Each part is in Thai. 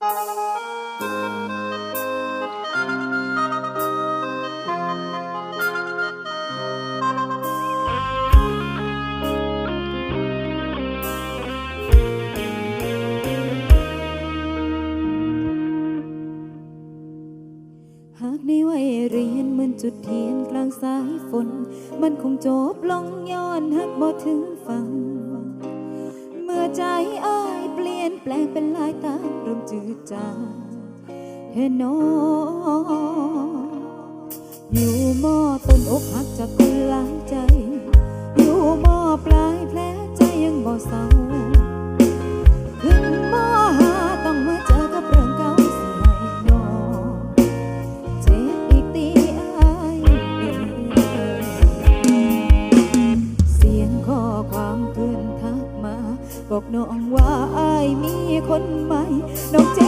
หากในวัยเรียนเหมือนจุดเทียนกลางสายฝน มันคงจบลงย้อนหักบ่ถึงฝั่งเมื่อใจอ้าย ลี่ยนแปลงเป็นลายตาเริ่มจืดจางเห็นน้องอยู่มอต้นอกหักจากคนหลายใจ อยู่มอปลายแผลใจยังบ่เศร้าขึ้นมอหาต้องมาเจอกับเรื่องเก่าสียน้องเจ็บอีกตีอายเสียงข้อความเพื่อนทักมา บอกน้อง คนใหม่น้องเจ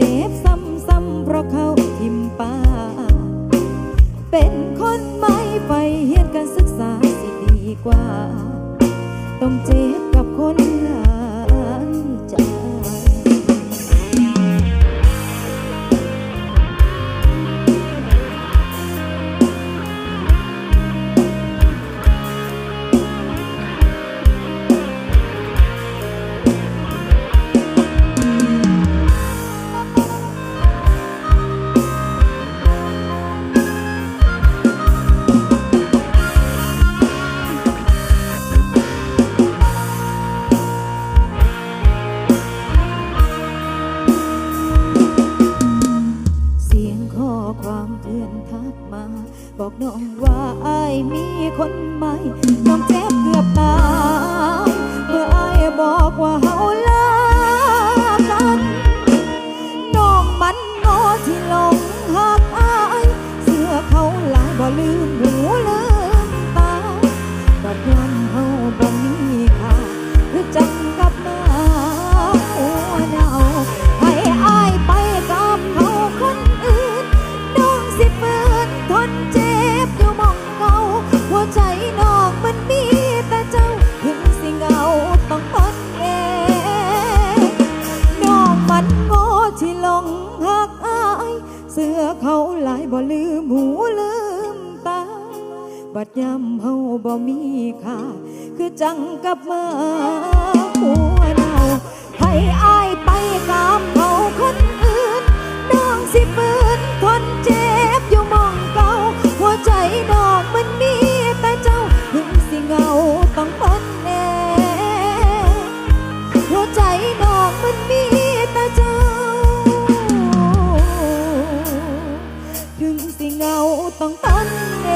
เจ็บซ้ำๆเพราะเขาทิมป้า เป็นคนไม่ไปเฮียนการศึกษาสิดีกว่า ต้องเจ็บกับคนหลา มีคนใหม่ น้องเจ็บเกือบตาย เมื่ออายบอกว่า เสื้อเขาหลายบ่ลืมหูลืมตาบัดยำเฮาบ่มีค่าคือจังกับมาหัวเนาให้ ถึงสิเหงาต้องตันเอ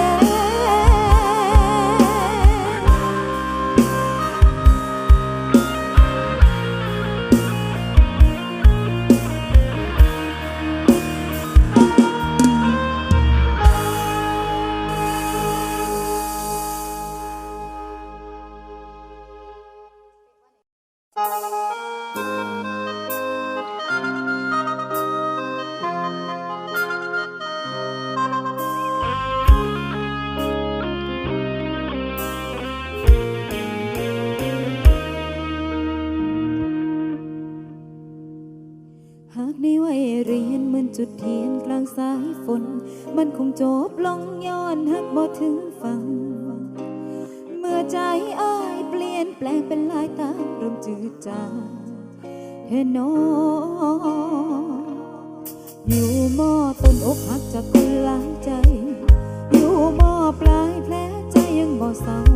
ง หากในวัยเรียนเหมือนจุดเทียนกลางสายฝน มันคงจบลงย้อนหักบ่ถึงฝั่งเมื่อใจอ้ายเปลี่ยนแปลงเป็นลายตาเริ่มจืดจางเห็นน้อยู่มอต้นอกหักจากคนหลายใจ อยู่มอปลายแผลใจยังบ่เศร้า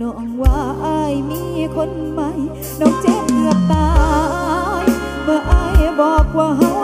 น้องว่าอายมีคนใหม่ น้องเจ็บเกือบตาย เมื่ออายบอกว่าเฮา